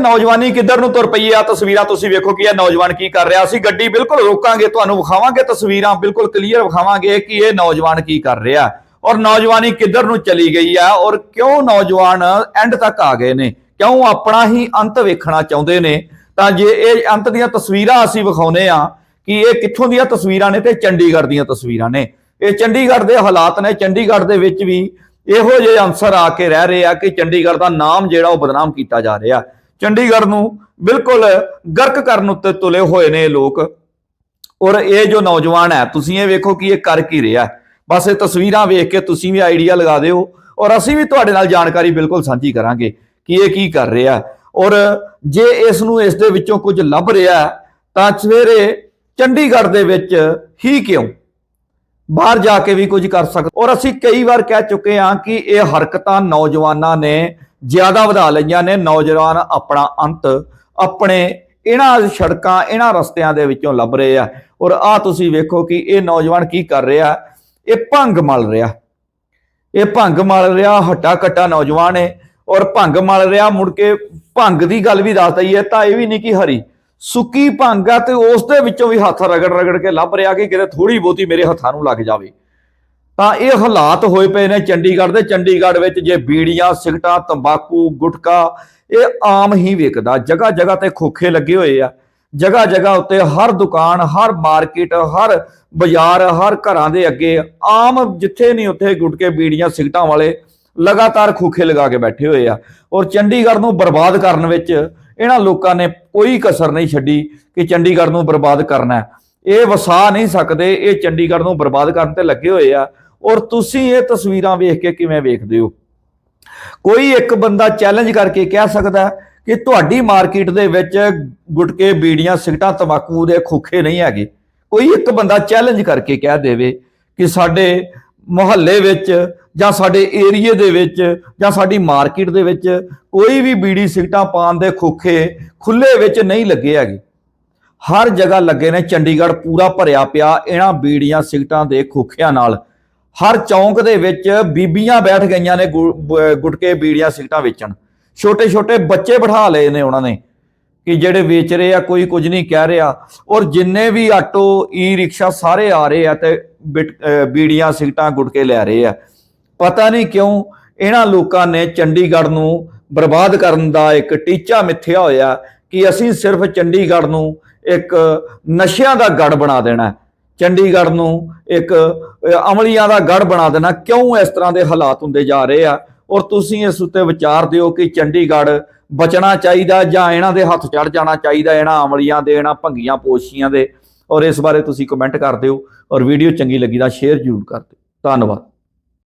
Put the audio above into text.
ਨੌਜਵਾਨੀ ਕਿੱਧਰ ਨੂੰ ਤੁਰ ਪਈ ਆ? ਤਸਵੀਰਾਂ ਤੁਸੀਂ ਵੇਖੋ ਕਿ ਇਹ ਨੌਜਵਾਨ ਕੀ ਕਰ ਰਿਹਾ ਅਸੀਂ ਗੱਡੀ ਬਿਲਕੁਲ ਰੋਕਾਂਗੇ, ਤੁਹਾਨੂੰ ਵਿਖਾਵਾਂਗੇ ਤਸਵੀਰਾਂ, ਬਿਲਕੁਲ ਕਲੀਅਰ ਵਿਖਾਵਾਂਗੇ ਕਿ ਇਹ ਨੌਜਵਾਨ ਕੀ ਕਰ ਰਿਹਾ। ਔਰ ਨੌਜਵਾਨੀ ਕਿੱਧਰ ਨੂੰ ਚਲੀ ਗਈ ਆ? ਔਰ ਕਿਉਂ ਨੌਜਵਾਨ ਐਂਡ ਤੱਕ ਆ ਗਏ ਨੇ? ਕਿਉਂ ਆਪਣਾ ਹੀ ਅੰਤ ਵੇਖਣਾ ਚਾਹੁੰਦੇ ਨੇ? ਤਾਂ ਜੇ ਇਹ ਅੰਤ ਦੀਆਂ ਤਸਵੀਰਾਂ ਅਸੀਂ ਵਿਖਾਉਨੇ ਆ ਕਿ ਇਹ ਕਿੱਥੋਂ ਦੀਆਂ ਤਸਵੀਰਾਂ ਨੇ ਤੇ ਚੰਡੀਗੜ੍ਹ ਦੀਆਂ ਤਸਵੀਰਾਂ ਨੇ। ਇਹ ਚੰਡੀਗੜ੍ਹ ਦੇ ਹਾਲਾਤ ਨੇ। ਚੰਡੀਗੜ੍ਹ ਦੇ ਵਿੱਚ ਵੀ ਇਹੋ ਜਿਹੇ ਅਨਸਰ ਆ ਕੇ ਰਹਿ ਰਹੇ ਆ ਕਿ ਚੰਡੀਗੜ੍ਹ ਦਾ ਨਾਮ ਜਿਹੜਾ ਉਹ ਬਦਨਾਮ ਕੀਤਾ ਜਾ ਰਿਹਾ। ਚੰਡੀਗੜ੍ਹ ਨੂੰ ਬਿਲਕੁਲ ਗਰਕ ਕਰਨ ਉੱਤੇ ਤੁਲੇ ਹੋਏ ਨੇ ਇਹ ਲੋਕ। ਔਰ ਇਹ ਜੋ ਨੌਜਵਾਨ ਹੈ, ਤੁਸੀਂ ਇਹ ਵੇਖੋ ਕਿ ਇਹ ਕਰ ਕੀ ਰਿਹਾ। ਬਸ ਇਹ ਤਸਵੀਰਾਂ ਵੇਖ ਕੇ ਤੁਸੀਂ ਵੀ ਆਈਡੀਆ ਲਗਾ ਦਿਓ ਔਰ ਅਸੀਂ ਵੀ ਤੁਹਾਡੇ ਨਾਲ ਜਾਣਕਾਰੀ ਬਿਲਕੁਲ ਸਾਂਝੀ ਕਰਾਂਗੇ ਕਿ ਇਹ ਕੀ ਕਰ ਰਿਹਾ। ਔਰ ਜੇ ਇਸ ਨੂੰ ਇਸ ਦੇ ਵਿੱਚੋਂ ਕੁਝ ਲੱਭ ਰਿਹਾ ਤਾਂ ਸਵੇਰੇ ਚੰਡੀਗੜ੍ਹ ਦੇ ਵਿੱਚ ਹੀ ਕਿਉਂ? ਬਾਹਰ ਜਾ ਕੇ ਵੀ ਕੁਝ ਕਰ ਸਕਦਾ ਔਰ ਅਸੀਂ ਕਈ ਵਾਰ ਕਹਿ ਚੁੱਕੇ ਹਾਂ ਕਿ ਇਹ ਹਰਕਤਾਂ ਨੌਜਵਾਨਾਂ ਨੇ ਜ਼ਿਆਦਾ ਵਧਾ ਲਈਆਂ ਨੇ। ਨੌਜਵਾਨ ਆਪਣਾ ਅੰਤ ਆਪਣੇ ਇਹਨਾਂ ਸੜਕਾਂ, ਇਹਨਾਂ ਰਸਤਿਆਂ ਦੇ ਵਿੱਚੋਂ ਲੱਭ ਰਹੇ ਆ। ਔਰ ਆ ਤੁਸੀਂ ਵੇਖੋ ਕਿ ਇਹ ਨੌਜਵਾਨ ਕੀ ਕਰ ਰਿਹਾ। ਇਹ ਭੰਗ ਮਲ ਰਿਹਾ। ਇਹ ਭੰਗ ਮਲ ਰਿਹਾ ਹੱਟਾ ਕੱਟਾ ਨੌਜਵਾਨ ਹੈ ਔਰ ਭੰਗ ਮਲ ਰਿਹਾ, ਮੁੜ ਕੇ ਭੰਗ ਦੀ ਗੱਲ ਵੀ ਦੱਸ ਦਈਏ ਤਾਂ ਇਹ ਵੀ ਨਹੀਂ ਕਿ ਹਰੀ। ਸੁੱਕੀ ਭੰਗ ਆ ਤੇ ਉਸ ਦੇ ਵਿੱਚੋਂ ਵੀ ਹੱਥ ਰਗੜ ਰਗੜ ਕੇ ਲੱਭ ਰਿਹਾ ਕਿ ਕਿਤੇ ਥੋੜੀ ਬਹੁਤੀ ਮੇਰੇ ਹੱਥਾਂ ਨੂੰ ਲੱਗ ਜਾਵੇ। ਤਾਂ ਇਹ ਹਾਲਾਤ ਹੋਏ ਪਏ ਨੇ ਚੰਡੀਗੜ੍ਹ ਦੇ। ਚੰਡੀਗੜ੍ਹ ਵਿੱਚ ਜੇ ਬੀੜੀਆਂ, ਸਿਗਟਾਂ, ਤੰਬਾਕੂ, ਗੁਟਕਾ, ਇਹ ਆਮ ਹੀ ਵਿਕਦਾ। ਜਗ੍ਹਾ ਜਗ੍ਹਾ ਤੇ ਖੋਖੇ ਲੱਗੇ ਹੋਏ ਆ। ਜਗ੍ਹਾ ਜਗ੍ਹਾ ਉੱਤੇ ਹਰ ਦੁਕਾਨ, ਹਰ ਮਾਰਕੀਟ, ਹਰ ਬਾਜ਼ਾਰ, ਹਰ ਘਰਾਂ ਦੇ ਅੱਗੇ ਆਮ ਜਿੱਥੇ ਨਹੀਂ ਉੱਥੇ ਗੁਟਕੇ, ਬੀੜੀਆਂ, ਸਿਗਟਾਂ ਵਾਲੇ ਲਗਾਤਾਰ ਖੋਖੇ ਲਗਾ ਕੇ ਬੈਠੇ ਹੋਏ ਆ। ਔਰ ਚੰਡੀਗੜ੍ਹ ਨੂੰ ਬਰਬਾਦ ਕਰਨ ਵਿੱਚ ਇਹਨਾਂ ਲੋਕਾਂ ਨੇ ਕੋਈ ਕਸਰ ਨਹੀਂ ਛੱਡੀ ਕਿ ਚੰਡੀਗੜ੍ਹ ਨੂੰ ਬਰਬਾਦ ਕਰਨਾ ਇਹ ਵਸਾ ਨਹੀਂ ਸਕਦੇ, ਇਹ ਚੰਡੀਗੜ੍ਹ ਨੂੰ ਬਰਬਾਦ ਕਰਨ ਤੇ ਲੱਗੇ ਹੋਏ ਆ। ਔਰ ਤੁਸੀਂ ਇਹ ਤਸਵੀਰਾਂ ਵੇਖ ਕੇ ਕਿਵੇਂ ਵੇਖਦੇ ਹੋ? ਕੋਈ ਇੱਕ ਬੰਦਾ ਚੈਲੰਜ ਕਰਕੇ ਕਹਿ ਸਕਦਾ ਕਿ ਤੁਹਾਡੀ ਮਾਰਕੀਟ ਦੇ ਵਿੱਚ ਗੁਟਕੇ, ਬੀੜੀਆਂ, ਸਿਗਟਾਂ, ਤੰਬਾਕੂ ਦੇ ਖੋਖੇ ਨਹੀਂ ਹੈਗੇ। ਕੋਈ ਇੱਕ ਬੰਦਾ ਚੈਲੰਜ ਕਰਕੇ ਕਹਿ ਦੇਵੇ ਕਿ ਸਾਡੇ ਮੁਹੱਲੇ ਵਿੱਚ ਜਾਂ ਸਾਡੇ ਏਰੀਏ ਦੇ ਵਿੱਚ ਜਾਂ ਸਾਡੀ ਮਾਰਕੀਟ ਦੇ ਵਿੱਚ ਕੋਈ ਵੀ ਬੀੜੀ, ਸਿਗਟਾਂ ਪਾਣ ਦੇ ਖੋਖੇ ਖੁੱਲੇ ਵਿੱਚ ਨਹੀਂ ਲੱਗੇ ਹੈਗੇ। ਹਰ ਜਗ੍ਹਾ ਲੱਗੇ ਨੇ ਚੰਡੀਗੜ੍ਹ ਪੂਰਾ ਭਰਿਆ ਪਿਆ ਇਹਨਾਂ ਬੀੜੀਆਂ, ਸਿਗਟਾਂ ਦੇ ਖੋਖਿਆਂ ਨਾਲ। ਹਰ ਚੌਂਕ ਦੇ ਵਿੱਚ ਬੀਬੀਆਂ ਬੈਠ ਗਈਆਂ ਨੇ ਗੁ- ਬ- ਗੁਟਕੇ ਬੀੜੀਆਂ ਸਿਗਟਾਂ ਵੇਚਣ। ਛੋਟੇ ਛੋਟੇ ਬੱਚੇ ਬਿਠਾ ਲਏ ਨੇ ਉਹਨਾਂ ਨੇ ਕਿ ਜਿਹੜੇ ਵੇਚ ਰਹੇ ਆ, ਕੋਈ ਕੁਝ ਨਹੀਂ ਕਹਿ ਰਿਹਾ। ਔਰ ਜਿੰਨੇ ਵੀ ਆਟੋ ਈ ਰਿਕਸ਼ਾ ਸਾਰੇ ਆ ਰਹੇ ਆ ਤੇ ਬਿਟ- ਬੀੜੀਆਂ ਸਿਗਟਾਂ ਗੁਟਕੇ ਲੈ ਰਹੇ ਆ। ਪਤਾ ਨਹੀਂ ਕਿਉਂ ਇਹਨਾਂ ਲੋਕਾਂ ਨੇ ਚੰਡੀਗੜ੍ਹ ਨੂੰ ਬਰਬਾਦ ਕਰਨ ਦਾ ਇੱਕ ਟੀਚਾ ਮਿੱਥਿਆ ਹੋਇਆ ਕਿ ਅਸੀਂ ਸਿਰਫ ਚੰਡੀਗੜ੍ਹ ਨੂੰ ਇੱਕ ਨਸ਼ਿਆਂ ਦਾ ਗੜ ਬਣਾ ਦੇਣਾ। ਚੰਡੀਗੜ੍ਹ ਨੂੰ ਇੱਕ ਅਮਲੀਆਂ ਦਾ ਗੜ ਬਣਾ ਦੇਣਾ। ਕਿਉਂ ਇਸ ਤਰ੍ਹਾਂ ਦੇ ਹਾਲਾਤ ਹੁੰਦੇ ਜਾ ਰਹੇ ਆ? ਔਰ ਤੁਸੀਂ ਇਸ ਉੱਤੇ ਵਿਚਾਰ ਦਿਓ ਕਿ ਚੰਡੀਗੜ੍ਹ ਬਚਣਾ ਚਾਹੀਦਾ ਜਾਂ ਇਹਨਾਂ ਦੇ ਹੱਥ ਚੜ ਜਾਣਾ ਚਾਹੀਦਾ, ਇਹਨਾਂ ਅਮਲੀਆਂ ਦੇ, ਇਹਨਾਂ ਭੰਗੀਆਂ ਪੋਸ਼ੀਆਂ ਦੇ। ਔਰ ਇਸ ਬਾਰੇ ਤੁਸੀਂ ਕਮੈਂਟ ਕਰ ਦਿਓ। ਔਰ ਵੀਡੀਓ ਚੰਗੀ ਲੱਗੀ ਤਾਂ ਸ਼ੇਅਰ ਜ਼ਰੂਰ ਕਰ ਦਿਓ। ਧੰਨਵਾਦ।